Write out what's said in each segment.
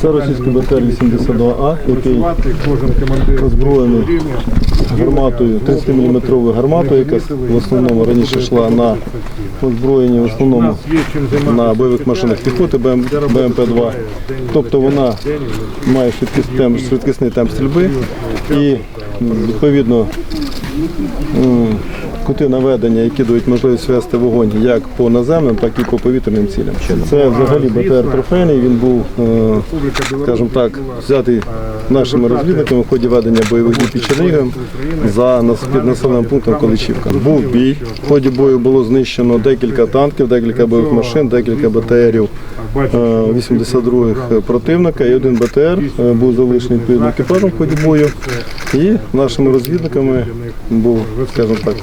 Це російський БТР-82А, який озброєний гарматою, 30-мм гарматою, яка в основному раніше йшла на озброєнні, в основному на бойових машинах піхоти БМП-2. Тобто вона має швидкісний темп стрільби і відповідно кути наведення, які дають можливість вести вогонь як по наземним, так і по повітряним цілям. Це взагалі БТР трофейний, він був, е, скажімо так, взятий нашими розвідниками в ході ведення бойових дій під Черніговом за під населеним пунктом Количівка. Був бій. В ході бою було знищено декілька танків, декілька бойових машин, декілька БТРів е, 82-х противника і один БТР е, був залишений відповідно екіпажем в ході бою. І нашими розвідниками був, скажімо так,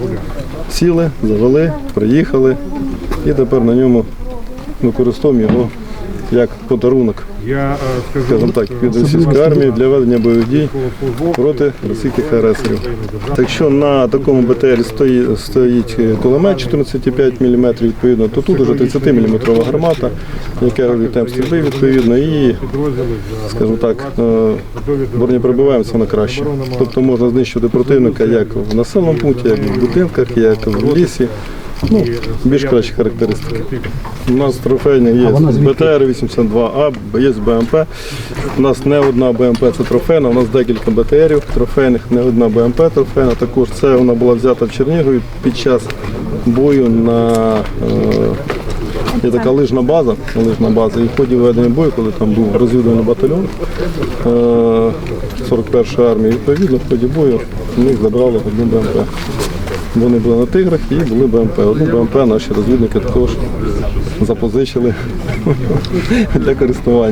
сіли, завели, приїхали і тепер на ньому використовуємо його як подарунок, Я е, скажу, скажімо так, від російської армії для ведення бойових дій проти російських агресорів. Так що на такому БТР стоїть, кулемет 14,5 мм, відповідно, то тут уже 30 мм гармата, яка темп стрільби відповідно, і, скажімо так, е, бронепробиваємося на краще. Тобто можна знищити противника як в населеному пункті, як в будинках, як в лісі. Ну, більш кращі характеристики. У нас трофейні є БТР-82А, є БМП. У нас не одна БМП це трофейна, у нас декілька БТРів трофейних, не одна БМП трофейна. Також це вона була взята в Чернігові під час бою на е, Є така лижна база, лижна база. І в ході ведення бою, коли там був розвідувальний батальйон е, 41-ї армії, відповідно, в ході бою в них забрали одну БМП. Вони були на тиграх і були БМП. Одну БМП наші розвідники також запозичили для користування.